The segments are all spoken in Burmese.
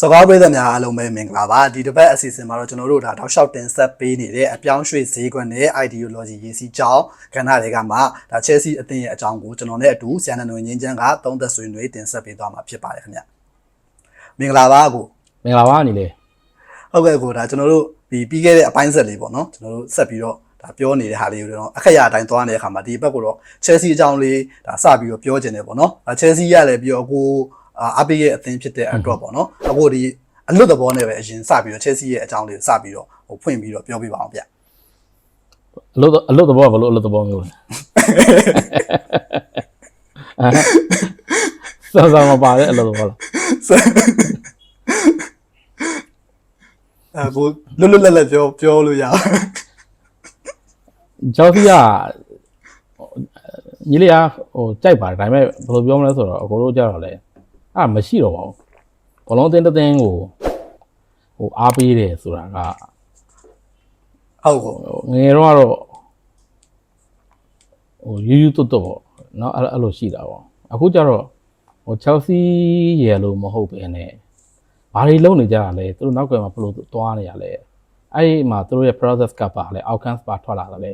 စကားပေးတဲ့များအားလုံးပဲမင်္ဂလာပါဒီတစ်ပတ်အစီအစဉ်မှာတော့ကျွန်တော်တို့ဒါတောက်လျှောက်တင်ဆက်ပေးနေတဲ့အပြောင်းရွှေ့ဈေးကွက်နဲ့ ideology ရေးစီးကြောင်းကဏ္ဍတွေကမှဒါ Chelsea အသင်းရဲ့အကြောင်းကိုကျွန်တော်နဲ့အတူဆန်နန်ဝင်ငင်းချမ်းကသုံးသက်ဆွေးနွေးတင်ဆက်ပေးသွားမှာဖြစ်ပါတယ်ခင်ဗျမင်္ဂလာပါအကိုမင်္ဂလာပါအနေလေဟုတ်ကဲ့အကိုဒါကျွန်တော်တို့ဒီပြီးခဲ့တဲ့အပိုင်းဆက်လေးပေါ့နော်ကျွန်တော်တို့ဆက်ပြီးတော့ဒါပြောနေတဲ့ဟာလေးကိုတော့အခက်ရအတိုင်းသွားနေတဲ့အခါမှာဒီဘက်ကတော့ Chelsea အကြောင်းလေးဒါစပြီးတော့ပြောချင်တယ်ပေါ့နော်ဒါ Chelsea ရလည်းပြီးတော့အကို အပိရဲ့အသင်းဖြစ်တဲ့အတွက်ပေါ့နော်အကိုဒီအလွတ်သဘောနဲ့ပဲအရင်စပြီးတော့ Chelsea ရဲ့အကြောင်းလေးကိုစပြီးတော့ဟိုဖွင့်ပြီးတော့ပြောပြပါအောင်ဗျအလုပ်အလုပ်သဘောကဘလို့အလုပ်သဘောမျိုးလဲအဲစောစောမပါတဲ့အလုပ်သဘောလားအကိုလွတ်လွတ်လပ်လပ်ပြောပြောလို့ရအောင်ဂျော်ဖီကညီလေးကဟိုကြိုက်ပါတယ်ဒါပေမဲ့ဘယ်လိုပြောမလဲဆိုတော့အကိုတို့ကြတော့လေ အဲ့မရှိတော့ပါဘူးဘလုံးတင်းတင်းကိုဟိုအားပေးတယ်ဆိုတာကဟုတ်ကိုဟိုငယ်တော့ကတော့ဟိုယူယူတွတ်တွတ်ပေါ့နော်အဲ့အဲ့လိုရှိတာပေါ့အခုကျတော့ဟို Chelsea ရဲ့လို့မဟုတ်ပဲနဲ့ဘာတွေလုပ်နေကြတာလဲသူတို့နောက်ကမှာဘယ်လိုသွားနေရလဲအဲ့ဒီမှာသူတို့ရဲ့ process ကပါလဲ outcomes ပါထွက်လာတယ်လေ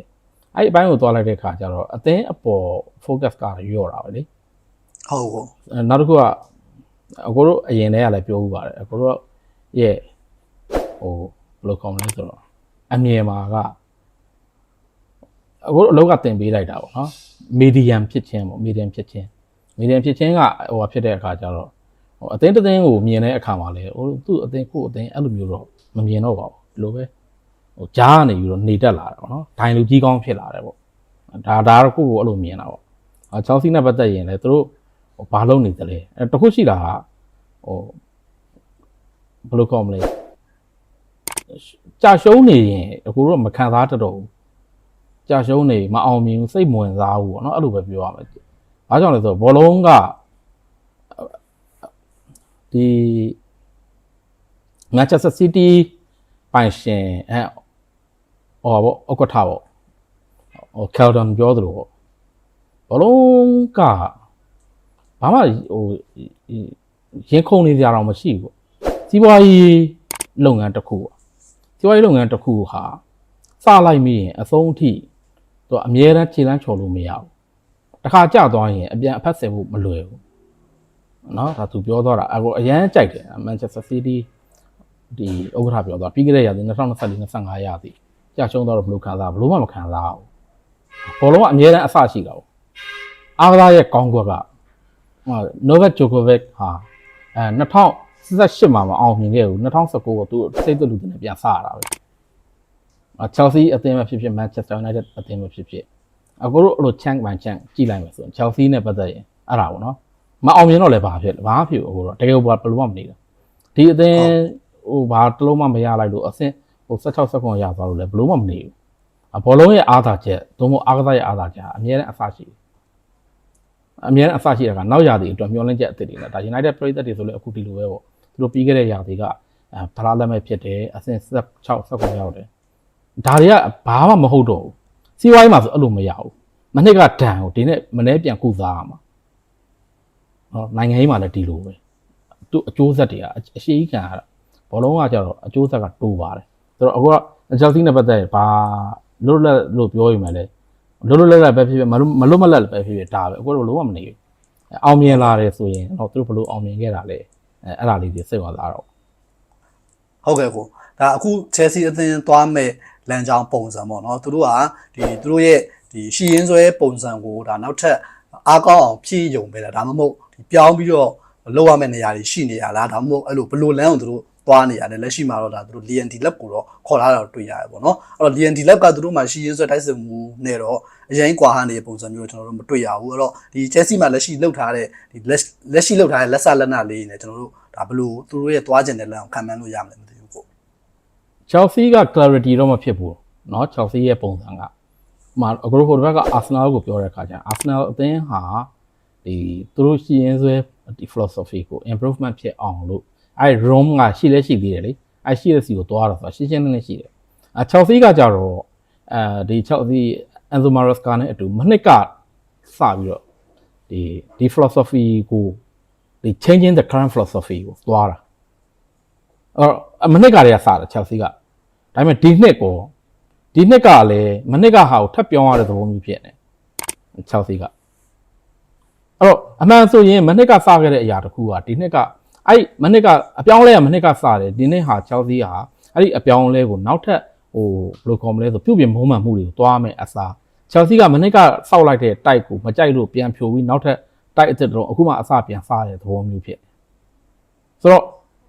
အဲ့ဒီအပိုင်းကိုသွားလိုက်တဲ့ခါကျတော့အသင်းအပေါ် focus ကညော့တာပဲလေဟုတ်ကိုအဲနောက်တစ်ခုက အကိုတို့အရင်တည်းကလည်းပြောဥပါတယ်အကိုတို့ရဲ့ဟိုဘယ်လိုကောင်းလဲဆိုတော့အမြင်မှာကအကိုတို့အလောက်ကတင်ပေးလိုက်တာပေါ့နော်မီဒီယမ်ဖြစ်ခြင်းပေါ့မီဒီယမ်ဖြစ်ခြင်းမီဒီယမ်ဖြစ်ခြင်းကဟိုဟာဖြစ်တဲ့အခါကျတော့ဟိုအသင်းတစ်သင်းကိုမြင်တဲ့အခါမှာလေဟိုသူ့အသင်းကိုယ့်အသင်းအဲ့လိုမျိုးတော့မမြင်တော့ပါဘူးဒီလိုပဲဟိုကြားကနေပြီးတော့နေတက်လာတယ်ပေါ့နော်ဒိုင်လူကြီးကောင်းဖြစ်လာတယ်ပေါ့ဒါဒါတော့ကိုယ့်ကိုအဲ့လိုမြင်တာပေါ့အဲချောင်းစီနဲ့ပတ်သက်ရင်လည်းသူတို့ဟို ဘာလုပ်နေသလဲအဲတခုရှိတာကဟိုဘယ်လိုကောမလဲကြာရှုံးနေရင်အခုတော့မခံစားတတ်တော့ဘူးကြာရှုံးနေမအောင်မြင်ဘူးစိတ်မဝင်စားဘူးပေါ့နော်အဲ့လိုပဲပြောရမယ်။ဘာကြောင့်လဲဆိုတော့ဘောလုံးကဒီ Manchester City ပိုင်ရှင်အဲဟောပေါ့ဥက္ကဋ္ဌပေါ့ဟို Keldon ပြောသလိုပေါ့ဘောလုံးက ဘာမှဟိုရင်ခုန်နေကြတော့မရှိဘူးပေါ့စီးပွားရေးလုပ်ငန်းတစ်ခုပေါ့စီးပွားရေးလုပ်ငန်းတစ်ခုဟာစလိုက်မိရင်အဆုံးအထိသူအမြဲတမ်းခြေလမ်းချော်လို့မရဘူးတခါကြသွားရင်အပြန်အဖက်ဆယ်ဖို့မလွယ်ဘူးเนาะဒါသူပြောသွားတာအခုအရန်ကြိုက်တယ်မန်ချက်စတာစီးတီးဒီဥက္ကဋ္ဌပြောသွားပြီးခဲ့တဲ့ရာသီ2024 25ရာသီကြာရှုံးတော့ဘယ်လိုခံစားဘယ်လိုမှမခံစားဘူးဘောလုံးကအမြဲတမ်းအဆရှိတာပေါ့အားကစားရဲ့ကောင်းကွက်က ဟိုနိုဗက်ဂျိုကိုဗစ်ဟာအဲ2018မှာမအောင်မြင်ခဲ့ဘူး2019ကိုသူစိတ်သက်လူတွေနဲ့ပြန်ဆရတာပဲအဲချယ်ဆီအသင်းပဲဖြစ်ဖြစ်မန်ချက်စတာယူနိုက်တက်အသင်းပဲဖြစ်ဖြစ်အခုတို့အဲ့လိုချန်ပန်ချန်ကြည့်လိုက်မယ်ဆိုရင်ချယ်ဆီနဲ့ပတ်သက်ရင်အဲ့ဒါပေါ့နော်မအောင်မြင်တော့လည်းဘာဖြစ်လဲဘာဖြစ်အခုတော့တကယ်ဘာဘယ်လိုမှမနေတာဒီအသင်းဟိုဘာတလုံးမှမရလိုက်လို့အဆင့်ဟို16စက္ကွန်ရသွားလို့လည်းဘယ်လိုမှမနေဘူးအဘောလုံးရဲ့အားသာချက်သို့မဟုတ်အားကစားရဲ့အားသာချက်အများနဲ့အဆရှိတယ် အများနဲ့အဆရှိတာကနောက်ရာသီအတွက်မျောလင့်ချက်အသစ်တွေနဲ့ဒါ United ပြည်သက်တွေဆိုလည်းအခုဒီလိုပဲပေါ့သူတို့ပြီးခဲ့တဲ့ရာသီကအဲဖလားလက်မဲ့ဖြစ်တယ်အဆင့်16 19ရောက်တယ်ဒါတွေကဘာမှမဟုတ်တော့ဘူးစီးပွားရေးမှာဆိုအဲ့လိုမရဘူးမနှစ်ကဒဏ်ကိုဒီနေ့မနေ့ပြန်ကုစားရမှာဟောနိုင်ငံရေးမှာလည်းဒီလိုပဲသူအကျိုးဆက်တွေကအရှိကြီးခံရတာဘောလုံးကကြတော့အကျိုးဆက်ကတိုးပါတယ်ဆိုတော့အခုက Chelsea နဲ့ပတ်သက်ရင်ဘာလို့လဲလို့ပြောရမှာလဲ လွတ်လွတ်လပ်လပ်ပဲဖြစ်ဖြစ်မလွတ်မလွတ်မလပ်ပဲဖြစ်ဖြစ်ဒါပဲအခုတော့လုံးဝမနေဘူးအောင်မြင်လာတယ်ဆိုရင်တော့သူတို့ဘလို့အောင်မြင်ခဲ့တာလဲအဲအဲ့ဒါလေးတွေစိတ်ဝင်စားတော့ဟုတ်ကဲ့ကိုဒါအခု Chelsea အသင်းသွားမဲ့လမ်းကြောင်းပုံစံပေါ့နော်သူတို့ကဒီသူတို့ရဲ့ဒီရှီရင်ဆွဲပုံစံကိုဒါနောက်ထပ်အားကောင်းအောင်ဖြည့်ယုံပဲလားဒါမှမဟုတ်ဒီပြောင်းပြီးတော့လောက်ရမယ့်နေရာတွေရှိနေရလားဒါမှမဟုတ်အဲ့လိုဘယ်လိုလမ်းကိုသူတို့ သွားနေရတယ်လက်ရှိမှာတော့ဒါသူတို့ LND lab ကိုတော့ခေါ်လာတာတော့တွေ့ရတယ်ပေါ့နော်အဲ့တော့ LND lab ကသူတို့မှာရှီရင်ဆွဲတိုက်စစ်မှုနဲ့တော့အရင်ကွာဟနေတဲ့ပုံစံမျိုးကျွန်တော်တို့မတွေ့ရဘူးအဲ့တော့ဒီ Chelsea မှာလက်ရှိလှုပ်ထားတဲ့ဒီလက်လက်ရှိလှုပ်ထားတဲ့လက်ဆလက်နလေးနဲ့ကျွန်တော်တို့ဒါဘယ်လိုသူတို့ရဲ့သွားကျင်တဲ့လမ်းကိုခံမှန်းလို့ရမလဲမသိဘူးပေါ့ Chelsea က clarity တော့မဖြစ်ဘူးเนาะ Chelsea ရဲ့ပုံစံကမှာအခုဟိုတစ်ဘက်က Arsenal ကိုပြောတဲ့အခါကျရင် Arsenal အသင်းဟာဒီသူတို့ရှိရင်းဆွဲဒီ philosophy ကို improvement ဖြစ်အောင်လို့ အဲ Rome ကရှိလဲရှိသေးတယ်လေအဲရှိတဲ့စီကိုသွားတာဆိုတာရှင်းရှင်းလင်းလင်းရှိတယ်အဲ Chelsea ကကြတော့အဲဒီ Chelsea Enzo Maresca နဲ့အတူမနှစ်ကစပြီးတော့ဒီဒီ philosophy ကိုဒီ changing the current philosophy ကိုသွားတာအဲ့တော့မနှစ်ကတည်းကစတာ Chelsea ကဒါပေမဲ့ဒီနှစ်ကိုဒီနှစ်ကလည်းမနှစ်ကဟာကိုထပ်ပြောင်းရတဲ့သဘောမျိုးဖြစ်နေ Chelsea ကအဲ့တော့အမှန်ဆိုရင်မနှစ်ကစခဲ့တဲ့အရာတစ်ခုကဒီနှစ်က အဲ့မနှစ်ကအပြောင်းလဲကမနှစ်ကစတယ်ဒီနှစ်ဟာ Chelsea ဟာအဲ့ဒီအပြောင်းလဲကိုနောက်ထပ်ဟိုဘယ်လိုခေါ်မလဲဆိုပြုပြင်မုံမှန်မှုတွေကိုတွားမယ်အစား Chelsea ကမနှစ်ကစောက်လိုက်တဲ့တိုက်ကိုမကြိုက်လို့ပြန်ဖြိုပြီးနောက်ထပ်တိုက်အစ်စ်တော့အခုမှအစပြန်စားတဲ့သဘောမျိုးဖြစ်ဆိုတော့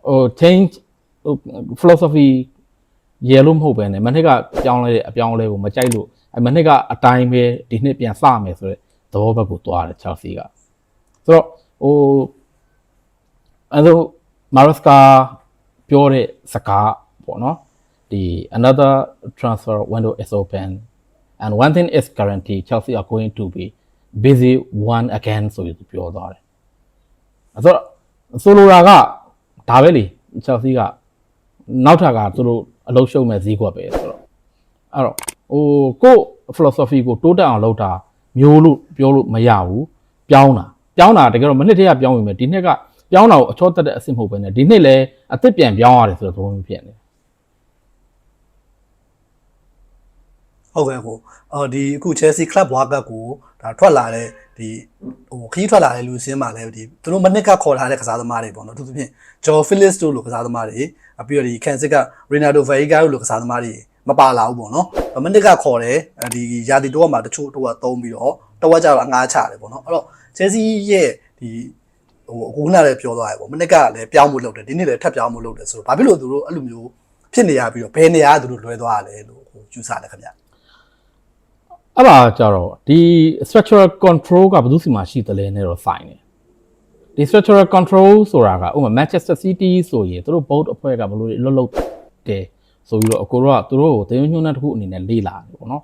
ဟို change ဟို philosophy ရေလို့မဟုတ်ပဲねမနှစ်ကပြောင်းလဲတဲ့အပြောင်းလဲကိုမကြိုက်လို့အဲမနှစ်ကအတိုင်းပဲဒီနှစ်ပြန်စမယ်ဆိုတော့သဘောဘက်ကိုသွားတယ် Chelsea ကဆိုတော့ဟို အဲဒါမာရစကာပြောတဲ့စကားပေါ့နော်ဒီ another transfer window is open and one thing is guaranteed Chelsea are going to be busy one again ဆိုပြီးပြောသွားတယ်အဲဆိုဆိုလိုတာကဒါပဲလေ Chelsea ကနောက်ထပ်ကသူတို့အလုံးရှုံမဲ့ဈေးကွက်ပဲဆိုတော့အဲ့တော့ဟိုကို့ philosophy ကိုတိုးတက်အောင်လုပ်တာမျိုးလို့ပြောလို့မရဘူးပြောင်းတာပြောင်းတာတကယ်တော့မနှစ်တည်းကပြောင်းဝင်မယ်ဒီနှစ်က ပြောင်းတာကိုအချောတက်တဲ့အဆင့်မဟုတ်ပဲねဒီနှစ်လည်းအသစ်ပြန်ပြောင်းရတယ်ဆိုတော့သဘောမျိုးဖြစ်နေတယ်ဟုတ်ကဲ့ကိုအော်ဒီအခု Chelsea Club World Cup ကိုဒါထွက်လာတဲ့ဒီဟိုခရီးထွက်လာတဲ့လူစင်းမှာလည်းဒီသူတို့မနစ်ကခေါ်ထားတဲ့ကစားသမားတွေပေါ့နော်သူတို့ဖြင့် Joe Phillips တို့လိုကစားသမားတွေအပြီးတော့ဒီ Kansas က Renato Veiga တို့လိုကစားသမားတွေမပါလာဘူးပေါ့နော်မနစ်ကခေါ်တယ်ဒီရာသီတော့မှာတချို့တော့သုံးပြီးတော့တဝက်ကြတော့အငားချတယ်ပေါ့နော်အဲ့တော့ Chelsea ရဲ့ဒီ ဟိုအခုနလည်းပြောသွားရပေါ့မနစ်ကလည်းပြောင်းဖို့လုပ်တယ်ဒီနေ့လည်းထပ်ပြောင်းဖို့လုပ်တယ်ဆိုတော့ဘာဖြစ်လို့သူတို့အဲ့လိုမျိုးဖြစ်နေရပြီးတော့ဘယ်နေရာကသူတို့လွဲသွားရလဲလို့ဟိုယူဆတယ်ခင်ဗျအဲ့ဒါကြတော့ဒီ structural control ကဘယ်သူစီမှာရှိသလဲနဲ့တော့ဆိုင်တယ်ဒီ structural control ဆိုတာကဥပမာ Manchester City ဆိုရင်သူတို့ board အဖွဲ့ကဘယ်လိုလွတ်လွတ်တယ်ဆိုပြီးတော့အကိုတို့ကသူတို့ကိုတင်းညွှန်းတဲ့တစ်ခုအနေနဲ့လေ့လာတယ်ပေါ့နော်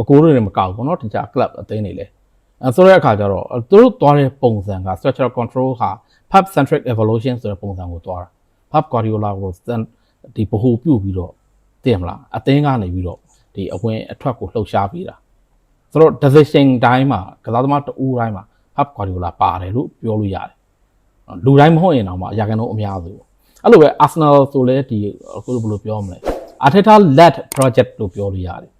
အကိုတို့တွေမကောက်ဘူးပေါ့နော်တခြား club အသင်းတွေလည်း အဲဆိုတဲ့အခါကျတော့သူတို့သွားတဲ့ပုံစံက structural control ဟာ pub centric evolution ဆိုတဲ့ပုံစံကိုသွားတာ pub guardiola ကိုဒီဗဟိုပြုတ်ပြီးတော့သိရမလားအသင်းကနေပြီးတော့ဒီအဝင်အထွက်ကိုလှုပ်ရှားပြီးတာဆိုတော့ decision တိုင်းမှာကစားသမားတဦးတိုင်းမှာ hub guardiola ပါတယ်လို့ပြောလို့ရတယ်။လူတိုင်းမဟုတ်ရင်တော့မှအရာကန်တော့အများစု။အဲ့လိုပဲ Arsenal ဆိုလဲဒီအခုဘယ်လိုပြောမလဲ Arteta led project လို့ပြောလို့ရတယ်။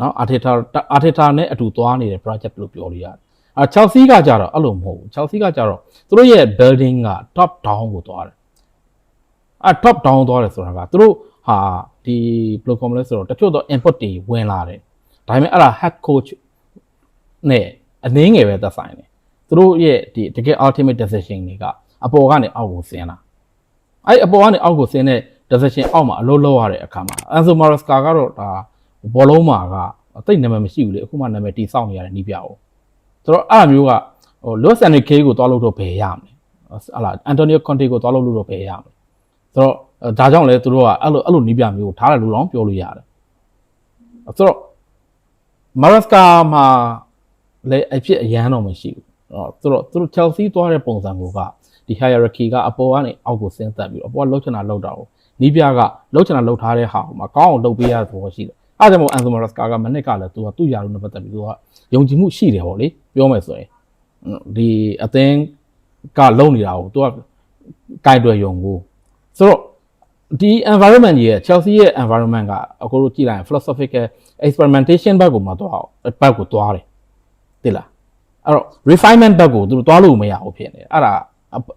နော် Arteta Arteta နဲ့အတူသွားနေတဲ့ project လို့ပြောလို့ရတယ်။အဲ Chelsea ကကြတော့အဲ့လိုမဟုတ်ဘူး။ Chelsea ကကြတော့သူတို့ရဲ့ building က top down ကိုသွားတယ်။အဲ top down သွားတယ်ဆိုတာကသူတို့ဟာဒီဘယ်လိုခေါ်မလဲဆိုတော့တချို့တော့ input တွေဝင်လာတယ်။ဒါပေမဲ့အဲ့ဒါ head coach နဲ့အနည်းငယ်ပဲသက်ဆိုင်တယ်သူတို့ရဲ့ဒီတကယ် ultimate decision တွေကအပေါ်ကနေအောက်ကိုဆင်းလာအဲ့အပေါ်ကနေအောက်ကိုဆင်းတဲ့ decision အောက်မှာအလုပ်လုပ်ရတဲ့အခါမှာ Enzo Maresca ကတော့ဒါ ဘောလုံးမှာကအသိနာမည်မရှိဘူးလေအခုမှနာမည်တီးစောင့်နေရတဲ့နီးပြအောင်ဆိုတော့အဲ့အမျိုးကဟို Luis Enrique ကိုတွားလို့တော့ဘယ်ရမလဲဟလာ Antonio Conte ကိုတွားလို့လို့တော့ဘယ်ရမလဲဆိုတော့ဒါကြောင့်လေသူတို့ကအဲ့လိုအဲ့လိုနီးပြမျိုးကိုထားတယ်လို့တော့ပြောလို့ရတယ်ဆိုတော့မာရစကာမှာလည်းအဖြစ်အရန်တော့မရှိဘူးအဲ့တော့သူတို့သူတို့ Chelsea သွားတဲ့ပုံစံကိုကဒီ hierarchy ကအပေါ်ကနေအောက်ကိုဆင်းသက်ပြီးတော့အပေါ်ကလှုပ်ချင်တာလှုပ်တာကိုနီးပြကလှုပ်ချင်တာလှုပ်ထားတဲ့ဟာကိုမကောင်းအောင်လှုပ်ပေးရတဲ့သဘောရှိတယ် အဲ့ဒါကြောင့်မို့ Enzo Maresca ကမနစ်ကလည်းသူကသူ့ယာရုနဲ့ပတ်သက်ပြီးသူကယုံကြည်မှုရှိတယ်ပေါ့လေပြောမယ်ဆိုရင်ဒီအသင်းကလုံနေတာကိုသူကကင်တွယ်ယုံကိုဆိုတော့ဒီ environment ကြီးရဲ့ Chelsea ရဲ့ environment ကအခုတို့ကြည့်လိုက်ရင် philosophical experimentation ဘက်ကိုမသွားအောင်ဘက်ကိုသွားတယ်သိလားအဲ့တော့ refinement ဘက်ကိုသူတို့သွားလို့မရဘူးဖြစ်နေတယ်အဲ့ဒါ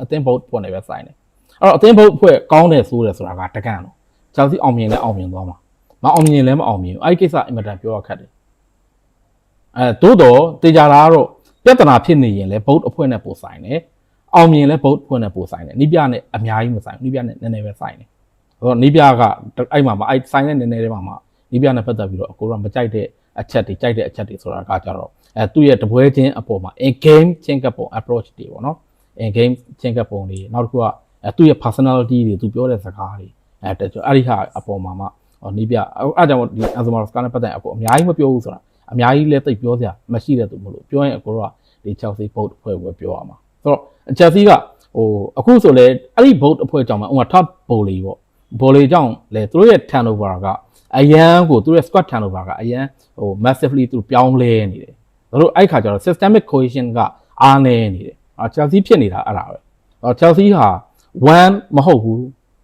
အသင်းဘုတ်ဖွင့်နေပဲဆိုင်တယ်အဲ့တော့အသင်းဘုတ်ဖွဲ့ကောင်းတယ်ဆိုတယ်ဆိုတာကတကန့်တော့ချယ်ဆီအောင်မြင်လဲအောင်မြင်သွားမှာ မအောင်မြင်လဲမအောင်မြင်ဘူးအဲ့ဒီကိစ္စအင်မတန်ပြောရခက်တယ်အဲသို့တော့တေချာတာကတော့ပြဿနာဖြစ်နေရင်လဲဘုတ်အဖွဲ့နဲ့ပို့ဆိုင်တယ်အောင်မြင်လဲဘုတ်အဖွဲ့နဲ့ပို့ဆိုင်တယ်နိပြနဲ့အများကြီးမဆိုင်ဘူးနိပြနဲ့နည်းနည်းပဲဆိုင်တယ်ဆိုတော့နိပြကအဲ့မှာမအဲ့ဆိုင်တဲ့နည်းနည်းလေးမှာမှနိပြနဲ့ပတ်သက်ပြီးတော့အကိုကမကြိုက်တဲ့အချက်တွေကြိုက်တဲ့အချက်တွေဆိုတာကကြတော့အဲသူ့ရဲ့တပွဲချင်းအပေါ်မှာ in game ချင်းကပ်ပုံ approach တွေပေါ့နော် in game ချင်းကပ်ပုံတွေနောက်တစ်ခုကအဲသူ့ရဲ့ personality တွေသူပြောတဲ့စကားတွေအဲတက်ကြအဲ့ဒီဟာအပေါ်မှာမှဟော နီးပြအဲ့ဒါကြောင့်ဒီ Azumarovska နဲ့ပတ်သက်အကိုအများကြီးမပြောဘူးဆိုတာအများကြီးလည်းသိပြောစရာမရှိတဲ့သူမလို့ပြောရင်အကိုကဒီ Chelsea boat အဖွဲ့ကိုပြောရမှာဆိုတော့ Chelsea ကဟိုအခုဆိုလေအဲ့ဒီ boat အဖွဲ့ကြောင့်မှဥမာ top volley ပေါ့ volley ကြောင့်လေသူတို့ရဲ့ turnover ကအရန်ကိုသူတို့ရဲ့ squad turnover ကအရန်ဟို massively သူပြောင်းလဲနေတယ်သူတို့အဲ့ခါကျတော့ systemic cohesion ကအားနည်းနေတယ်အာ Chelsea ဖြစ်နေတာအဲ့ဒါပဲအော် Chelsea ဟာ1မဟုတ်ဘူး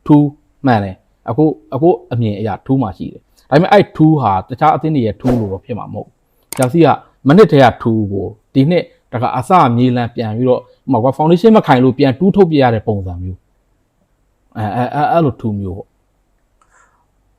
2မှန်တယ် အခုအခုအမြင်အရာ2မှရှိတယ်ဒါပေမဲ့အဲ့2ဟာတခြားအသင်းတွေရဲ့2လို့တော့ဖြစ်မှာမဟုတ် Chelsea ကမနစ်တည်းက2ကိုဒီနှစ်တကအစမြေလံပြန်ပြီးတော့ဟိုမှာကွာ foundation မခိုင်လို့ပြန်တူးထုတ်ပြရတဲ့ပုံစံမျိုးအဲအဲအဲအဲ့လို2မျိုးပေါ့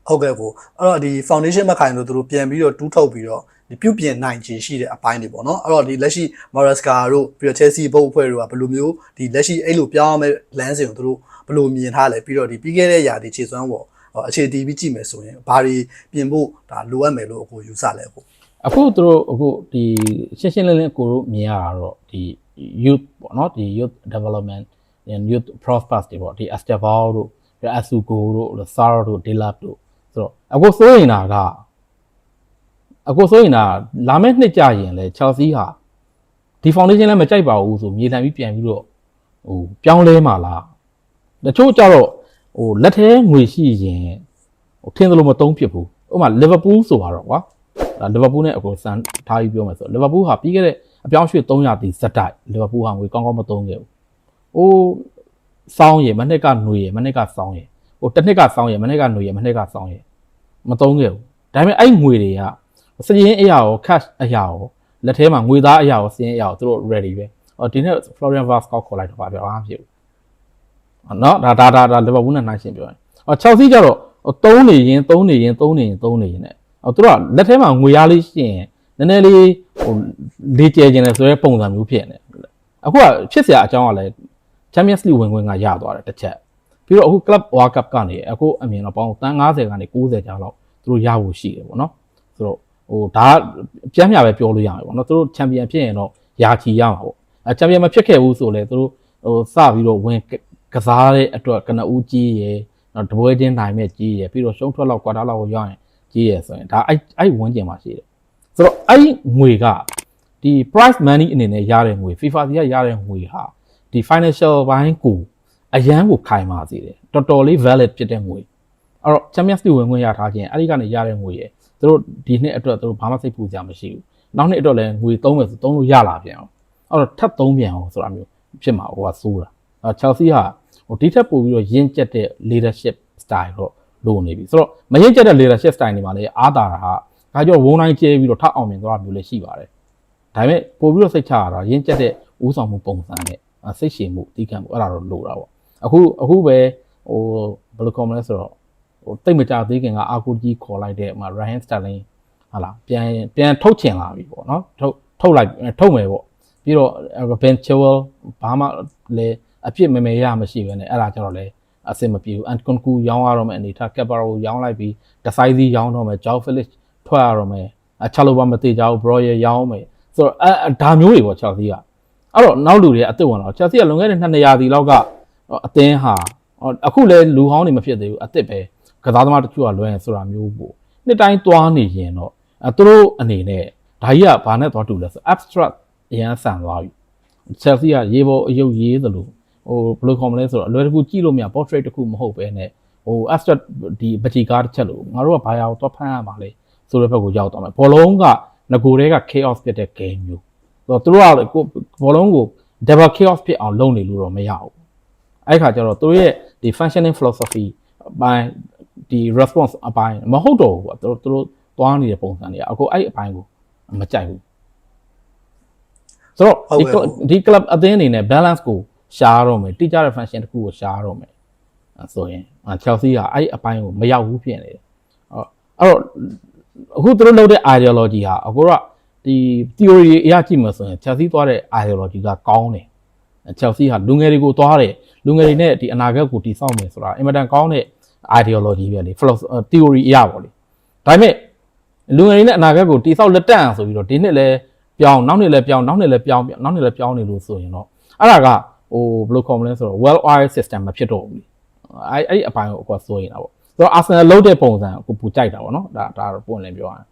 ဟုတ်ကဲ့ကိုအဲ့တော့ဒီ foundation မခိုင်လို့သူတို့ပြန်ပြီးတော့တူးထုတ်ပြီးတော့ဒီပြုပြင်နိုင်ခြင်းရှိတဲ့အပိုင်းတွေပေါ့နော်အဲ့တော့ဒီလက်ရှိ Maresca တို့ပြီးတော့ Chelsea ဘုတ်အဖွဲ့တို့ကဘယ်လိုမျိုးဒီလက်ရှိအဲ့လိုပြောင်းရမယ့် plan စဉ်ကိုသူတို့ ဘယ်လိုမြင်ထားလဲပြီးတော့ဒီပြီးခဲ့တဲ့ຢာဒီခြေစွမ်းပေါ်အခြေတည်ပြီးကြည့်မယ်ဆိုရင်ဘာတွေပြင်ဖို့ဒါလိုအပ်မယ်လို့အခုယူဆလဲအခုအခုသူတို့အခုဒီရှင်းရှင်းလင်းလင်းကိုတို့မြင်ရတာတော့ဒီ youth ပေါ့နော်ဒီ youth development and youth prospects တွေပေါ့ဒီ Estebao တို့ဒီ Asugo တို့ Sar တို့ Delap တို့ဆိုတော့အခုစိုးရင်တာကအခုစိုးရင်တာလာမယ့်နှစ်ကြရင်လဲ Chelsea ဟာဒီ foundation လည်းမကြိုက်ပါဘူးဆိုမြေလှန်ပြီးပြန်ပြီးတော့ဟိုပြောင်းလဲမှာလား တချို့ကြတော့ဟိုလက်ထဲငွေရှိရင်ဟိုထင်းသလိုမတုံးဖြစ်ဘူးဥပမာ Liverpool ဆိုပါတော့ကွာ ဒါလီဗာပူးနဲ့အကိုစမ်းထားပြီးပြောမယ်ဆိုတော့လီဗာပူးဟာပြီးခဲ့တဲ့အပြောင်းရွှေ့300တီဇက်တိုက်လီဗာပူးဟာငွေကောင်းကောင်းမသုံးခဲ့ဘူး။ဟိုစောင်းရယ်မနှစ်ကຫນွေရယ်မနှစ်ကစောင်းရယ်ဟိုတစ်နှစ်ကစောင်းရယ်မနှစ်ကຫນွေရယ်မနှစ်ကစောင်းရယ်မသုံးခဲ့ဘူး။ဒါပေမဲ့အဲ့ငွေတွေကစည်ရင်အရာရော cash အရာရောလက်ထဲမှာငွေသားအရာရောစည်ရင်အရာရောသူတို့ ready ပဲ။အော်ဒီနေ့ Florian Vaz ကောက်ခေါ်လိုက်တော့ပါပြောအားမဖြစ်ဘူး။ နော်ဒါဒါဒါဒါလီဗာပူးနဲ့နှိုင်းရှင်ပြောရင်အော်ချယ်ဆီကျတော့သုံးနေရင်သုံးနေရင်သုံးနေရင်သုံးနေရင်နဲ့အော်သူတို့ကလက်ထဲမှာငွေရလေးရှိရင်နည်းနည်းလေးဟိုလေကျဲကျင်တယ်ဆိုရဲပုံစံမျိုးဖြစ်နေတယ်အခုကဖြစ်စရာအကြောင်းကလည်း Champions League ဝင်ခွင့်ကရသွားတယ်တစ်ချက်ပြီးတော့အခု Club World Cup ကနေအခုအမြင်တော့ပေါင်းတန်း90ကနေ90ကြားလောက်သူတို့ရဖို့ရှိတယ်ပေါ့နော်ဆိုတော့ဟိုဒါပြန်မြပဲပြောလို့ရမှာပေါ့နော်သူတို့ Champion ဖြစ်ရင်တော့ရာချီရမှာပေါ့အဲ Champion မဖြစ်ခဲ့ဘူးဆိုလည်းသူတို့ဟိုစပြီးတော့ဝင် ကစားတဲ့အတွက်ကနဦးကြီးရယ်နောက်တပွဲချင်းနိုင်မဲ့ကြီးရယ်ပြီးတော့ရှုံးထွက်လောက်ကွာတာလောက်ကိုရောက်ရင်ကြီးရယ်ဆိုရင်ဒါအဲ့အဲ့ဝန်းကျင်မှာရှိတယ်ဆိုတော့အဲ့ငွေကဒီ price money အနေနဲ့ရတဲ့ငွေ FIFA စီကရတဲ့ငွေဟာဒီ financial ဘိုင်းကိုအရန်ကိုခိုင်ပါစေတယ်တော်တော်လေး valid ဖြစ်တဲ့ငွေအဲ့တော့ Champions League ဝင်ခွင့်ရထားခြင်းအဲ့ဒီကနေရတဲ့ငွေရယ်သူတို့ဒီနှစ်အတွက်သူတို့ဘာမှစိတ်ပူကြမရှိဘူးနောက်နှစ်အတွက်လည်းငွေသုံးမယ်ဆိုသုံးလို့ရလာပြန်အောင်အဲ့တော့ထပ်သုံးပြန်အောင်ဆိုတာမျိုးဖြစ်မှာဟိုကစိုးတာ အဲ့ Chelsea ဟာဟိုဒီထက်ပိုပြီးတော့ရင့်ကျက်တဲ့ leadership style တော့လိုနေပြီဆိုတော့မရင်ကျက်တဲ့ leadership style တွေမှာလည်းအားတာတာဟာဒါကြောင့်ဝုန်းတိုင်းကျဲပြီးတော့ထပ်အောင်မြင်သွားတာမျိုးလည်းရှိပါတယ်ဒါပေမဲ့ပို့ပြီးတော့စိတ်ချရတာရင့်ကျက်တဲ့ဦးဆောင်မှုပုံစံနဲ့စိတ်ရှည်မှုတီးခံမှုအဲ့ဒါတော့လိုတာပေါ့အခုအခုပဲဟိုဘယ်လိုခေါ်မလဲဆိုတော့ဟိုတိတ်မကြသေးခင်ကအာကူကြီးခေါ်လိုက်တဲ့ဟို Ryan Sterling ဟာလားပြန်ပြန်ထုတ်ချင်လာပြီပေါ့နော်ထုတ်ထုတ်လိုက်ထုတ်မယ်ပေါ့ပြီးတော့ Ben Chilwell ဘာမှလည်း အပြစ်မမေရမရှိပဲねအဲ့ဒါကြတော့လေအဆင်မပြေဘူးအန်ကွန်ကူရောင်းရတော့မယ်အနေထားကက်ပါရိုရောင်းလိုက်ပြီးဒဆိုင်စီရောင်းတော့မယ်ဂျောက်ဖီလစ်ထွက်ရတော့မယ်အချာလိုဘာမသေးကြဘူးဘရော်ရရောင်းမယ်ဆိုတော့အဲဒါမျိုးတွေပေါ့ချယ်ဆီကအဲ့တော့နောက်လူတွေအစ်စ်ဝင်တော့ချယ်ဆီကလွန်ခဲ့တဲ့နှစ်နေရာစီလောက်ကအသင်းဟာအခုလဲလူဟောင်းတွေမဖြစ်သေးဘူးအစ်စ်ပဲကစားသမားတချို့ကလွယ်ဆိုတာမျိုးပေါ့နှစ်တိုင်းသွားနေရင်တော့အဲသူတို့အနေနဲ့ဒါကြီးကဘာနဲ့သွားတူလဲဆို abstract အရန်ဆန်သွားပြီ Chelsea ကရေးပေါ်အယုတ်ရေးသလို ဟိုဘယ်လိုခေါ်မလဲဆိုတော့အလွယ်တကူကြည့်လို့မရ portrait တစ်ခုမဟုတ်ပဲနဲ့ဟို abstract ဒီပချီကားတစ်ချက်လို့ငါတို့ကဘာရအောင်သွားဖမ်းရမှာလဲဆိုတဲ့ဘက်ကိုရောက်သွားမယ်ဘောလုံးကငကိုတွေက chaos ဖြစ်တဲ့ game မျိုးဆိုတော့သူတို့ကဘောလုံးကို double chaos ဖြစ်အောင်လုပ်နေလို့တော့မရဘူးအဲ့ခါကျတော့သူတို့ရဲ့ဒီ functioning philosophy အပိုင်းဒီ response အပိုင်းမဟုတ်တော့ဘူးပေါ့သူတို့သူတို့သွားနေတဲ့ပုံစံတွေကအခုအဲ့အပိုင်းကိုမကြိုက်ဘူးဆိုတော့ဒီဒီ club အသင်းအနေနဲ့ balance ကို ရှားတော့မယ်တိကျတဲ့ function တစ်ခုကိုရှားတော့မယ်ဆိုရင် Chelsea ကအဲ့အပိုင်းကိုမရောက်ဘူးဖြစ်နေတယ်အဲ့တော့အခုသူတို့လုပ်တဲ့ ideology ဟာအခုကဒီ theory အရကြည့်မှဆိုရင် Chelsea သွားတဲ့ ideology ကကောင်းတယ် Chelsea ဟာလူငယ်တွေကိုသွားတယ်လူငယ်တွေနဲ့ဒီအနာဂတ်ကိုတည်ဆောက်မယ်ဆိုတာအင်မတန်ကောင်းတဲ့ ideology ပဲလေ philosophy theory အရပေါ့လေဒါပေမဲ့လူငယ်တွေနဲ့အနာဂတ်ကိုတည်ဆောက်လက်တန့်အောင်ဆိုပြီးတော့ဒီနှစ်လဲပြောင်းနောက်နှစ်လဲပြောင်းနောက်နှစ်လဲပြောင်းနောက်နှစ်လဲပြောင်းနေလို့ဆိုရင်တော့အဲ့ဒါက ဟိုဘယ်လိုခေါ်မလဲဆိုတော့ well oiled system မဖြစ်တော့ဘူးလေအဲ့အဲ့ဒီအပိုင်းကိုအခုဆိုရင်တာပေါ့ဆိုတော့ Arsenal လုံးတဲ့ပုံစံကိုပူကြိုက်တာပေါ့နော်ဒါဒါတော့ပုံလည်းပြောရရင်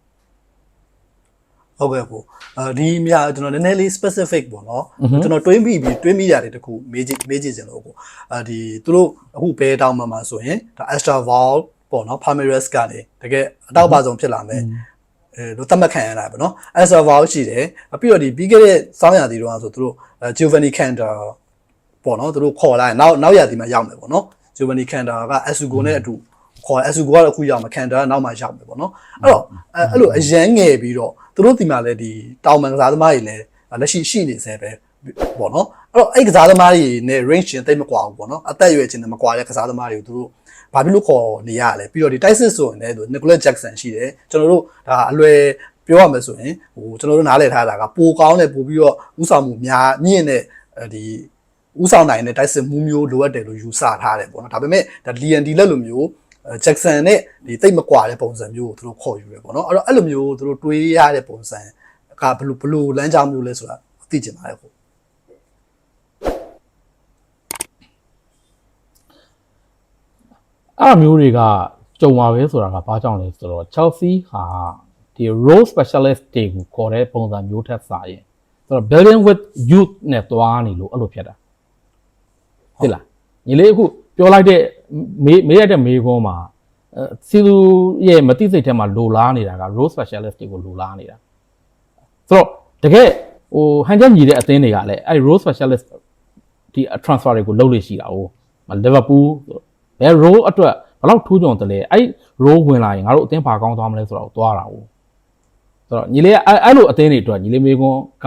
ဟုတ်ကဲ့ကိုအဲဒီမြာကျွန်တော်နည်းနည်းလေး specific ပေါ့နော်ကျွန်တော်တွင်းပြီးပြီးတွင်းမိရတယ်တခုမေးကြည့်မေးကြည့်စင်လို့ကိုအဲဒီသူတို့အခုဘဲတောင်းမှမှာဆိုရင်ဒါ extra val ပေါ့နော် Palmeiras ကနေတကယ်အတော့ပါဆုံးဖြစ်လာမယ်အဲလို့သတ်မှတ်ခံရတာပေါ့နော် extra val ရှိတယ်ပြီးတော့ဒီပြီးခဲ့တဲ့စောင်းရာသီတော့ဆိုသူတို့ Giovanni Cantor ပေါ့နော်သူတို့ခေါ်လိုက်နောက်နောက်ရာသီမှာရောက်မယ်ပေါ့နော် Giovanni Cantor က Asugo နဲ့အတူခေါ် Asugo ကတော့အခုရောက်မှာ Cantor ကနောက်မှရောက်မယ်ပေါ့နော်အဲ့တော့အဲ့လိုအရန်ငယ်ပြီးတော့သူတို့ဒီမှာလည်းဒီတောင်မန်ကစားသမားတွေလည်းလက်ရှိရှိနေစေပဲပေါ့နော်အဲ့တော့အဲ့ကစားသမားတွေနဲ့ range ချင်းတိတ်မကွာဘူးပေါ့နော်အသက်အရွယ်ချင်းနဲ့မကွာတဲ့ကစားသမားတွေကိုသူတို့ဘာဖြစ်လို့ခေါ်နေရလဲပြီးတော့ဒီတိုက်စစ်ဆိုရင်လည်းသူ Nicholas Jackson ရှိတယ်ကျွန်တော်တို့ဒါအလွယ်ပြောရမယ်ဆိုရင်ဟိုကျွန်တော်တို့နားလည်ထားတာကပိုကောင်းတဲ့ပိုပြီးတော့ဥဆောင်မှုများမြင့်တဲ့ဒီ ဥဆောင်နိုင်တဲ့တိုက်စစ်မှုမျိုးလိုအပ်တယ်လို့ယူဆထားတယ်ပေါ့နော်ဒါပေမဲ့ဒါ LND လက်လိုမျိုး Jackson နဲ့ဒီတိတ်မကွာတဲ့ပုံစံမျိုးကိုသူတို့ခေါ်ယူတယ်ပေါ့နော်အဲ့တော့အဲ့လိုမျိုးသူတို့တွေးရတဲ့ပုံစံကဘယ်လိုဘယ်လိုလမ်းကြောင်းမျိုးလဲဆိုတာသိချင်ပါတယ်ကိုအဲ့အမျိုးတွေကကြုံပါပဲဆိုတာကဘာကြောင့်လဲဆိုတော့ Chelsea ဟာဒီ role specialist တွေကိုခေါ်တဲ့ပုံစံမျိုးထက်စာရင်ဆိုတော့ building with youth နဲ့သွားနေလို့အဲ့လိုဖြစ်တာ ဟုတ်လားညီလေးအခုပြောလိုက်တဲ့မေးမေးရတဲ့မေးခွန်းမှာအဲစီလူရဲ့မတိစိတ်ထဲမှာလိုလားနေတာက role specialist တွေကိုလိုလားနေတာဆိုတော့တကယ်ဟိုဟန်ချက်ညီတဲ့အသင်းတွေကလည်းအဲ့ role specialist ဒီ transfer တွေကိုလုပ်လို့ရှိတာ哦လီဗာပူးဘယ် role အတွက်ဘယ်လောက်ထူးချွန်တယ်လဲအဲ့ role ဝင်လာရင်ငါတို့အသင်းဘာကောင်းသွားမလဲဆိုတော့သွားတာ哦ဆိုတော့ညီလေးကအဲ့အဲ့လိုအသင်းတွေအတွက်ညီလေးမေကွန်းက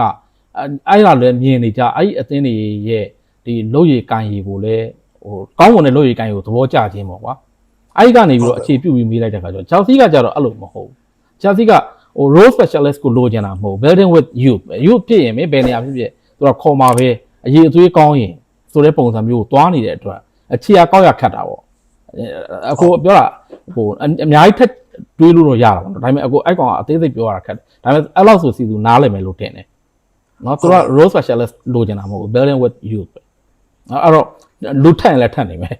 အဲ့အဲ့လာလည်းမြင်နေကြအဲ့ဒီအသင်းတွေရဲ့ ဒီလုပ်ရည်ကန်ရည်ကိုလည်းဟိုကောင်းမွန်တဲ့လုပ်ရည်ကန်ရည်ကိုသဘောကျခြင်းပေါ့ကွာအဲ့ဒီကနေပြီးတော့အခြေပြုပြီးမေးလိုက်တဲ့ခါကျတော့ Chelsea ကကြတော့အဲ့လိုမဟုတ်ဘူး Chelsea ကဟို role specialist ကိုလိုချင်တာမဟုတ် building with youth youth ဖြစ်ရင်မင်းဘယ်နေရာဖြစ်ဖြစ်သူကခေါ်มาပဲအရေးအသွေးကောင်းရင်ဆိုတဲ့ပုံစံမျိုးကိုသွားနေတဲ့အတွက်အခြေအကောက်ရခတ်တာပေါ့အခုပြောတာဟိုအများကြီးထက်တွေးလို့တော့ရတာပေါ့ဒါပေမဲ့အခုအဲ့ကောင်ကအသေးစိတ်ပြောရတာခက်တယ်ဒါပေမဲ့အဲ့လောက်ဆိုစီသူနားလည်မယ်လို့တင်တယ်နော်သူက role specialist လိုချင်တာမဟုတ်ဘူး building with youth ပဲ အဲ့တော့လူထက်ရင်လည်းထက်နေမယ်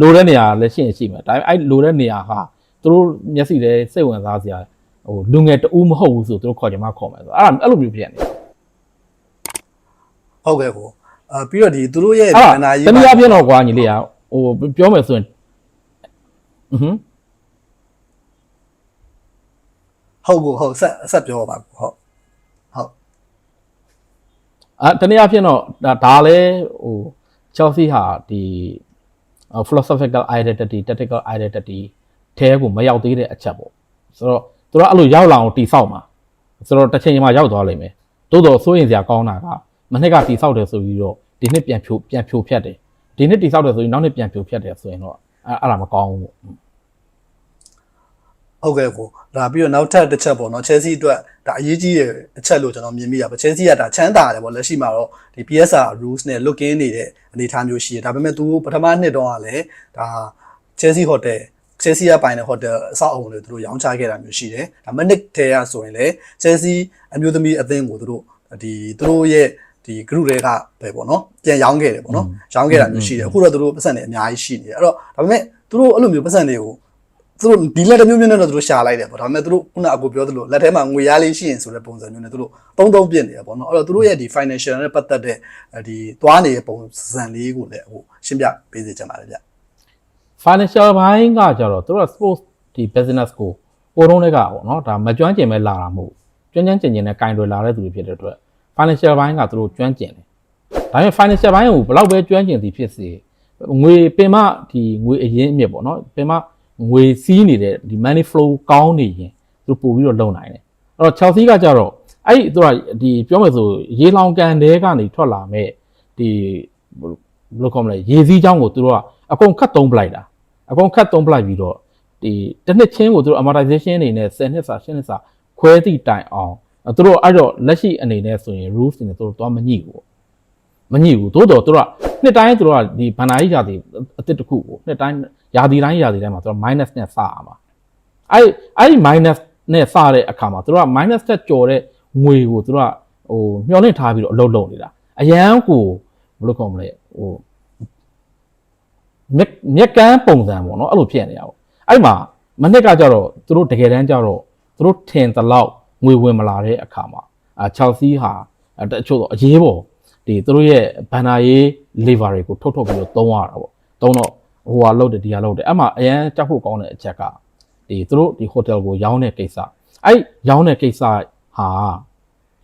လိုတဲ့နေရာလည်းရှိရင်ရှိမယ်ဒါပေမဲ့အဲ့လိုတဲ့နေရာဟာသူတို့မျက်စိထဲစိတ်ဝင်စားစရာဟိုလူငယ်တူမဟုတ်ဘူးဆိုသူတို့ခေါ်ကြမှာခေါ်မယ်ဆိုအဲ့ဒါအဲ့လိုမျိုးဖြစ်နေတယ်ဟုတ်ကဲ့ကိုအာပြီးတော့ဒီသူတို့ရဲ့အဲ့ဘဒါန်နာရေးတနည်းအားဖြင့်တော့ကွာညီလေးကဟိုပြောမယ်ဆိုရင်อือဟึဟုတ်ကိုဟုတ်ဆက်ဆက်ပြောပါကိုဟုတ်ဟုတ်အဲတနည်းအားဖြင့်တော့ဒါဒါလည်းဟို Chelsea ဟာဒီ philosophical identity tactical identity ထဲကိုမရောက်သေးတဲ့အချက်ပေါ့ဆိုတော့သူတို့အဲ့လိုရောက်လာအောင်တိဆောက်မှာဆိုတော့တစ်ချိန်မှာရောက်သွားလိမ့်မယ်သို့တော့စိုးရင်စရာကောင်းတာကမနှစ်ကတိဆောက်တယ်ဆိုပြီးတော့ဒီနှစ်ပြန်ဖြိုပြန်ဖြိုဖြတ်တယ်ဒီနှစ်တိဆောက်တယ်ဆိုရင်နောက်နှစ်ပြန်ဖြိုဖြတ်တယ်ဆိုရင်တော့အဲ့အဲ့ဒါမကောင်းဘူးပေါ့ ဟုတ်ကဲ့ကိုဒါပြီးတော့နောက်ထပ်တစ်ချက်ပေါ့နော် Chelsea အတွက်ဒါအရေးကြီးတဲ့အချက်လို့ကျွန်တော်မြင်မိတာပေါ့ Chelsea ကဒါချမ်းသာတယ်ပေါ့လက်ရှိမှာတော့ဒီ PSR rules နဲ့ look in နေတဲ့အနေအထားမျိုးရှိတယ်ဒါပေမဲ့သူပထမနှစ်တုန်းကလည်းဒါ Chelsea Hotel Chelsea ကပိုင်တဲ့ hotel အဆောက်အအုံတွေသူတို့ရောင်းချခဲ့တာမျိုးရှိတယ်ဒါမနစ်ထဲကဆိုရင်လည်း Chelsea အမျိုးသမီးအသင်းကိုသူတို့ဒီသူတို့ရဲ့ဒီ group တွေကပဲပေါ့နော်ပြန်ရောင်းခဲ့တယ်ပေါ့နော်ရောင်းခဲ့တာမျိုးရှိတယ်အခုတော့သူတို့ပတ်စံတွေအများကြီးရှိနေတယ်အဲ့တော့ဒါပေမဲ့သူတို့အဲ့လိုမျိုးပတ်စံတွေကို သူတို့ဒီလက်တစ်မျိုးမျိုးနဲ့တော့သူတို့ရှာလိုက်တယ်ပေါ့ဒါပေမဲ့သူတို့ခုနအကိုပြောသလိုလက်ထဲမှာငွေရလေးရှိရင်ဆိုတဲ့ပုံစံမျိုးနဲ့သူတို့သုံးသုံးပြစ်နေတယ်ပေါ့နော်အဲ့တော့သူတို့ရဲ့ဒီ financial နဲ့ပတ်သက်တဲ့ဒီသွားနေတဲ့ပုံစံလေးကိုလည်းဟိုရှင်းပြပေးစေချင်ပါတယ်ဗျ financial ဘိုင်းကကြတော့သူတို့က sports ဒီ business ကိုပိုတုံးတွေကပေါ့နော်ဒါမကျွမ်းကျင်ပဲလာတာမဟုတ်ကျွမ်းကျွမ်းကျင်ကျင်နဲ့ကင်တွေလာတဲ့သူတွေဖြစ်တဲ့အတွက် financial ဘိုင်းကသူတို့ကျွမ်းကျင်တယ်ဒါပေမဲ့ financial ဘိုင်းကိုဘယ်လောက်ပဲကျွမ်းကျင်သည်ဖြစ်စေငွေပင်မဒီငွေအရင်းအမြစ်ပေါ့နော်ပင်မ ငွေစီးနေတဲ့ဒီ money flow ကောင်းနေရင်သူပို့ပြီးတော့လုံနိုင်တယ်အဲ့တော့ Chelsea ကကြတော့အဲ့ဒီသူကဒီပြောမယ်ဆိုရေလောင်ကန်တဲကနေထွက်လာမဲ့ဒီဘယ်လိုခေါ်မလဲရေစည်းချောင်းကိုသူတို့ကအကုန်ခတ်သုံးပလိုက်တာအကုန်ခတ်သုံးပလိုက်ပြီးတော့ဒီတစ်နှစ်ချင်းကိုသူတို့ amortization အနေနဲ့10နှစ်စာ10နှစ်စာခွဲသည့်တိုင်အောင်အဲသူတို့အဲ့တော့လက်ရှိအနေနဲ့ဆိုရင် rules တွေနဲ့သူတို့တော့မညှိဘူးပေါ့မညှိဘူးသို့တော့သူတို့ကနှစ်တိုင်းသူတို့ကဒီဘဏ္ဍာရေးရာသီအတစ်တစ်ခုကိုနှစ်တိုင်း ရာသီတိုင်းရာသီတိုင်းမှာသူတို့ minus နဲ့စရမှာအဲ့အဲ့ဒီ minus နဲ့စတဲ့အခါမှာသူတို့က minus တက်ကြော်တဲ့ငွေကိုသူတို့ကဟိုမျှော်လင့်ထားပြီးတော့အလုပ်လုပ်နေတာအရန်ကိုဘယ်လိုခေါ်မလဲဟိုမြက်မြက်ကန်းပုံစံပေါ့နော်အဲ့လိုဖြစ်နေရပါအဲ့မှာမနစ်ကကြတော့သူတို့တကယ်တမ်းကြတော့သူတို့ထင်သလောက်ငွေဝင်မလာတဲ့အခါမှာအာချယ်ဆီဟာအဲ့တချို့တော့အရေးပေါ်ဒီသူတို့ရဲ့ဘန်နာရေး lever တွေကိုထုတ်ထုတ်ပြီးတော့သုံးရတာပေါ့သုံးတော့ ဟိုဟာလောက်တယ်ဒီဟာလောက်တယ်အဲ့မှာအရန်ကြောက်ဖို့ကောင်းတဲ့အချက်ကဒီသူတို့ဒီဟိုတယ်ကိုရောင်းတဲ့ကိစ္စအဲ့ရောင်းတဲ့ကိစ္စဟာ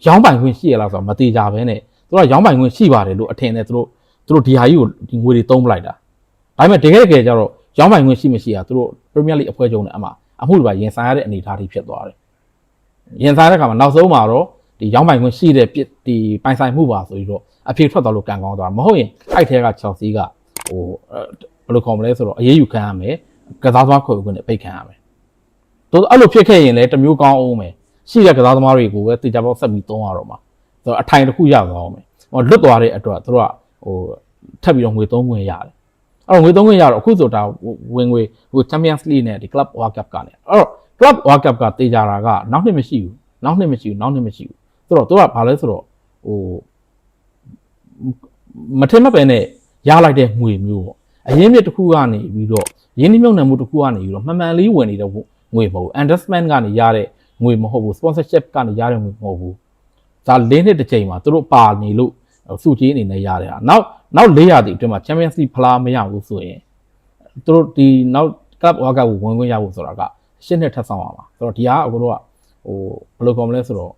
ရောင်းပိုင်ခွင့်ရှိရလားဆိုတော့မတိကြဘဲနဲ့သူတို့ကရောင်းပိုင်ခွင့်ရှိပါတယ်လို့အထင်နဲ့သူတို့သူတို့ဒီဟာကြီးကိုဒီငွေတွေသုံးပလိုက်တာဒါပေမဲ့တကယ်တကယ်ကျတော့ရောင်းပိုင်ခွင့်ရှိမရှိอ่ะသူတို့ Premier League အဖွဲ့ချုပ်နဲ့အမှအမှုတွေပါရင်ဆိုင်ရတဲ့အနေအထားတွေဖြစ်သွားတယ်။ရင်ဆိုင်တဲ့အခါမှာနောက်ဆုံးမှာတော့ဒီရောင်းပိုင်ခွင့်ရှိတဲ့ပြစ်ဒီပိုင်ဆိုင်မှုပါဆိုပြီးတော့အဖြေထွက်သွားလို့ကံကောင်းသွားတာမဟုတ်ရင်အဲ့ထဲက Chelsea ကဟို ဘယ်လိုခေါ်မလဲဆိုတော့အရေးယူခံရမယ်ကစားသမားခွင့်ခွင့်နဲ့ပိတ်ခံရမယ်။တို့အဲ့လိုဖြစ်ခဲ့ရင်လည်းတစ်မျိုးကောင်းအောင်မယ်ရှိတဲ့ကစားသမားတွေကိုပဲတေချာပေါက်ဆက်ပြီးသုံးရတော့မှာ။ဆိုတော့အထိုင်တစ်ခုရသွားအောင်မယ်။ဟိုလွတ်သွားတဲ့အတွက်သူတို့ကဟိုထပ်ပြီးတော့ငွေသုံးခွင့်ရတယ်အဲ့တော့ငွေသုံးခွင့်ရတော့အခုဆိုတာဝင်ငွေဟို Champions League နဲ့ဒီ Club World Cup ကနေအဲ့တော့ Club World Cup ကတေချာတာကနောက်နှစ်မရှိဘူးနောက်နှစ်မရှိဘူးနောက်နှစ်မရှိဘူးဆိုတော့သူကဘာလဲဆိုတော့ဟိုမထင်မှတ်ပဲနဲ့ရလိုက်တဲ့ငွေမျိုးပေါ့ အရင်းမြစ်တစ်ခုကနေပြီးတော့ရင်းနှီးမြှုပ်နှံမှုတစ်ခုကနေပြီးတော့မှန်မှန်လေးဝင်နေတဲ့ငွေမဟုတ်ဘူး investment ကနေရတဲ့ငွေမဟုတ်ဘူး sponsorship ကနေရတဲ့ငွေမဟုတ်ဘူးဒါ၄နှစ်တစ်ချိန်မှာသူတို့ပါနေလို့စုကြီးအနေနဲ့ရတယ်ဟာနောက်နောက်၄ရာသီအတွင်းမှာ Champions League ဖလားမရဘူးဆိုရင်သူတို့ဒီနောက် Club World Cup ကိုဝင်ခွင့်ရဖို့ဆိုတာကရှစ်နှစ်ထပ်ဆောင်ရမှာဆိုတော့ဒီဟာအခုတို့ကဟိုဘယ်လိုခေါ်မလဲဆိုတော့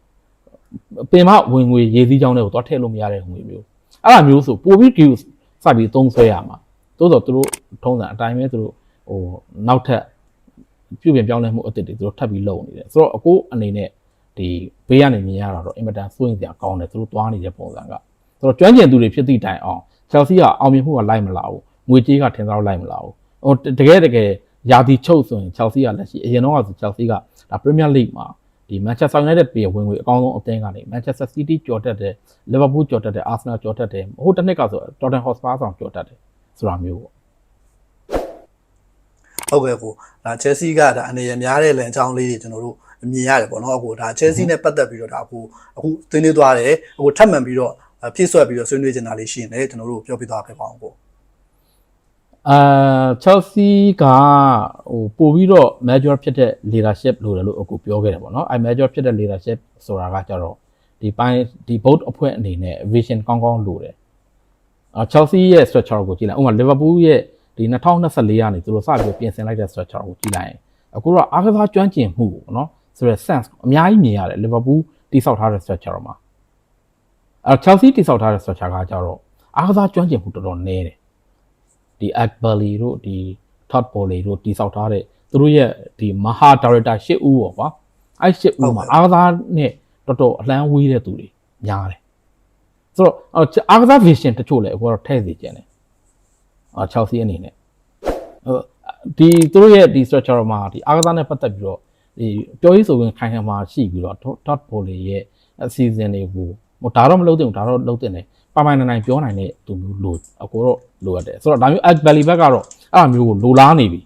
ပင်မဝင်ငွေရေးစည်းကြောင်းတွေကိုသွားထည့်လို့မရတဲ့ငွေမျိုးအဲ့လိုမျိုးဆိုပိုပြီး view စပြီးသုံးဆွဲရမှာ သို့တော့သူတို့ထုံးစံအတိုင်းပဲသူတို့ဟိုနောက်ထပ်ပြုပြင်ပြောင်းလဲမှုအသစ်တွေသူတို့ထပ်ပြီးလုပ်နေတယ်ဆိုတော့အကိုအနေနဲ့ဒီဘေးကနေမြင်ရတာတော့အင်မတန်စိုးရင်စရာကောင်းတယ်သူတို့သွားနေတဲ့ပုံစံကဆိုတော့ကျွမ်းကျင်သူတွေဖြစ်သည့်တိုင်အောင် Chelsea ကအောင်မြင်မှုကလိုက်မလာဘူးငွေကြေးကထင်သောလိုက်မလာဘူးဟိုတကယ်တကယ်ယာတီချုပ်ဆိုရင် Chelsea ကလက်ရှိအရင်တော့ကဆို Chelsea ကဒါ Premier League မှာဒီ Manchester United ပြည်ဝင်ငွေအကောင်းဆုံးအသင်းကနေ Manchester City ကြော်တက်တယ် Liverpool ကြော်တက်တယ် Arsenal ကြော်တက်တယ်ဟိုတစ်နှစ်ကဆို Tottenham Hotspur ဆောင်ကြော်တက်တယ် ဆိုတာမျိုးပေါ့ဟုတ်ကဲ့ကိုဒါ Chelsea ကဒါအနေရများတဲ့လန်ချောင်းလေးတွေကျွန်တော်တို့မြင်ရတယ်ပေါ့နော်အခုဒါ Chelsea နဲ့ပတ်သက်ပြီးတော့ဒါအခုအခုသင်းနေသွားတယ်အခုထပ်မံပြီးတော့ဖြည့်ဆွက်ပြီးတော့ဆွေးနွေးနေတာလေးရှိရင်လည်းကျွန်တော်တို့ပြောပြသွားခဲ့ပါအောင်ကိုအာ Chelsea ကဟိုပို့ပြီးတော့ major ဖြစ်တဲ့ leadership လို့တယ်လို့အခုပြောခဲ့တယ်ပေါ့နော်အဲ major ဖြစ်တဲ့ leadership ဆိုတာကကြတော့ဒီပိုင်းဒီ board အဖွဲ့အနေနဲ့ vision ကောင်းကောင်းလိုတယ်အာ Chelsea ရဲ့ structure ကိုကြည့်လိုက်ဥပမာ Liverpool ရဲ့ဒီ2024ကနေသူတို့စပြီးပြင်ဆင်လိုက်တဲ့ structure ကိုကြည့်လိုက်ရင်အခုတော့အားကစားကျွမ်းကျင်မှုပေါ့နော်ဆိုတော့ sense အများကြီးမြင်ရတယ် Liverpool တိဆောက်ထားတဲ့ structure မှာအဲ Chelsea တိဆောက်ထားတဲ့ structure ကကြတော့အားကစားကျွမ်းကျင်မှုတော်တော်နည်းတယ်ဒီ Akbali တို့ဒီ Todd Bowley တို့တိစောက်ထားတဲ့သူတို့ရဲ့ဒီမဟာဒါရိုက်တာ၈ဦးပေါ့ကွာအဲ့၈ဦးမှာအားကစားနဲ့တော်တော်အလန်းဝေးတဲ့သူတွေများတယ် ဆိုတော့အားကစား vision တချို့လည်းအခုတော့ထည့်စီကျင်တယ်အာ Chelsea အနေနဲ့ဟိုဒီသူတို့ရဲ့ဒီ structure မှာဒီအားကစားနဲ့ပတ်သက်ပြီးတော့ဒီပြောရေးဆိုရင်ခိုင်ခံမှာရှိပြီးတော့ Todd Bowley ရဲ့အစီအစဉ်တွေကိုဟိုဒါတော့မလုပ်သင့်ဘူးဒါတော့လုပ်သင့်တယ်ပိုင်ပိုင်နိုင်နိုင်ပြောနိုင်တဲ့သူမျိုးလိုအကိုတော့လိုအပ်တယ်ဆိုတော့ဒါမျိုး Act Valley ဘက်ကတော့အဲ့လိုမျိုးကိုလိုလားနေပြီ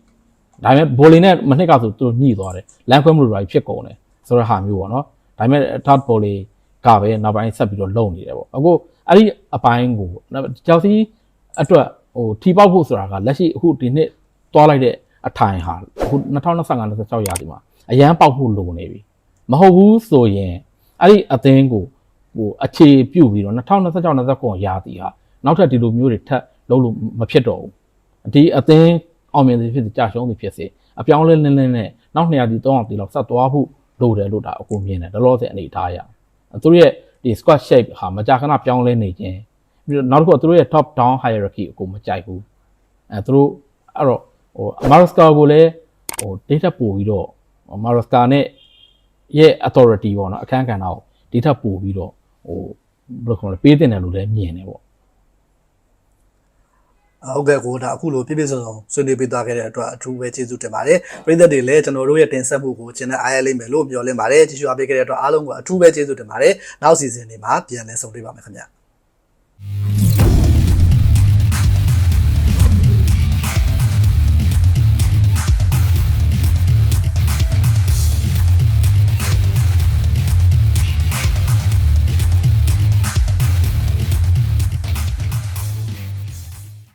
ဒါပေမဲ့ဘိုလီနဲ့မနှစ်ကဆိုသူတို့ညှိသွားတယ်လမ်းခွဲမှုတွေဖြစ်ကုန်တယ်ဆိုတော့ဟာမျိုးပေါ့နော်ဒါပေမဲ့ Todd Bowley ကပဲနောက်ပိုင်းဆက်ပြီးတော့လုံနေတယ်ပေါ့အခုအဲ့ဒီအပိုင်းကို Chelsea အတွက်ဟိုထီပေါက်ဖို့ဆိုတာကလက်ရှိအခုဒီနှစ်သွားလိုက်တဲ့အထိုင်ဟာအခု2025 26ရာသီမှာအရန်ပေါက်ဖို့လိုနေပြီမဟုတ်ဘူးဆိုရင်အဲ့ဒီအသင်းကိုဟိုအခြေပြုတ်ပြီးတော့2026 29ရာသီဟာနောက်ထပ်ဒီလိုမျိုးတွေထပ်လုံးလို့မဖြစ်တော့ဘူးဒီအသင်းအောင်မြင်သည်ဖြစ်စေကြာရှုံးသည်ဖြစ်စေအပြောင်းလဲလင်းလင်းနဲ့နောက်200ဒီ300ဒီလောက်ဆက်သွားဖို့လိုတယ်လို့ဒါအကူမြင်တယ်လောလောဆယ်အနေထားရ သူတို့ရဲ့ဒီ squad shape ဟာမကြာခဏပြောင်းလဲနေခြင်းပြီးတော့နောက်တစ်ခုကသူတို့ရဲ့ top down hierarchy အကိုမကြိုက်ဘူးအဲသူတို့အဲ့တော့ဟို Amaruska ကိုလည်းဟို data ပို့ပြီးတော့ Amaruska နဲ့ရဲ့ authority ပေါ့နော်အခန်းကဏ္ဍကို data ပို့ပြီးတော့ဟိုဘယ်လိုခေါ်လဲပေးတင်တယ်လို့လည်းမြင်တယ်ပေါ့ ဟုတ်ကဲ့ကိုဒါအခုလိုပြည့်ပြည့်စုံစုံဆွေးနွေးပေးသွားခဲ့တဲ့အတွက်အထူးပဲကျေးဇူးတင်ပါတယ်ပရိသတ်တွေလည်းကျွန်တော်တို့ရဲ့တင်ဆက်မှုကိုကျင်တဲ့အားရလိမ့်မယ်လို့ပြောလင်းပါတယ်ကျေးဇူးအပ်ပေးခဲ့တဲ့အတွက်အားလုံးကိုအထူးပဲကျေးဇူးတင်ပါတယ်နောက်စီစဉ်တွေမှာပြန်လည်ဆုံတွေ့ပါမယ်ခင်ဗျာ